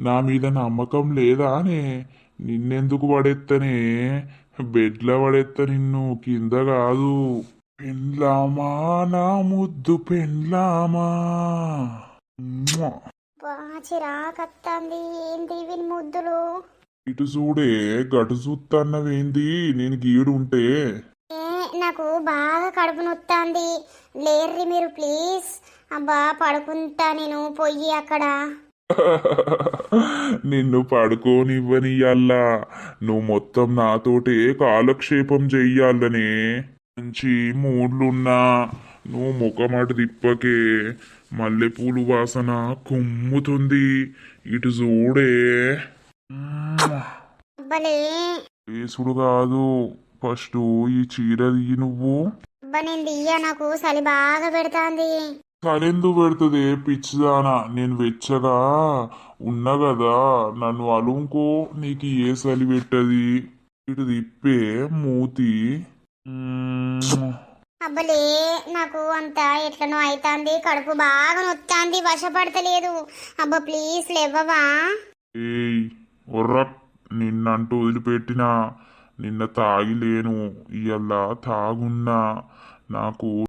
నా మీద నమ్మకం లేదానే నిన్నెందుకు పడెత్తనే? బెడ్ల పడెత్త నిన్ను కింద కాదు. పెండ్లామా నా ముద్దు పెండ్లామా? మ్వా. బా చిరాకత్తాంది. ఏంది వీని ముద్దులు? ఇటు చూడే గటు చూత్తన్నవేంది? నేను గీడు ఉంటే ఏ నాకు బాగా కడుపు నొత్తాంది. లేర్రి మీరు ప్లీజ్. అబ్బా పడుకుంటా నేను పొయ్యి అక్కడ. నిన్ను పడుకోనివ్వనియల్లా నువ్వు మొత్తం నాతోటే కాలక్షేపం చెయ్యాలనే మంచి మూడ్లున్నా. నువ్వు ముఖమటు తిప్పకే మల్లెపూలు వాసన కుమ్ముతుంది. ఇటు చూడే. వేసుడు కాదు. ఫస్ట్ ఈ చీర నువ్వు. నాకు. చలి బాగా పెడతాంది. కలెందు పెడుతుంది పిచ్చిదానా నేను వెచ్చగా ఉన్నా కదా నన్ను అలుంకో నీకు ఏ సలి పెట్టది? ఇటు తిప్పే మూతి. అబ్బలే నాకు అంతా ఎట్లనో అయితాంది కడుపు బాగా నొత్తాంది వశపడతలేదు. అబ్బా ప్లీజ్ లేవవా? ఏయ్ ఒర్ర నిన్నంటూ వదిలిపెట్టినా నిన్న తాగిలేను ఇయ్యల్లా తాగున్నా నాకు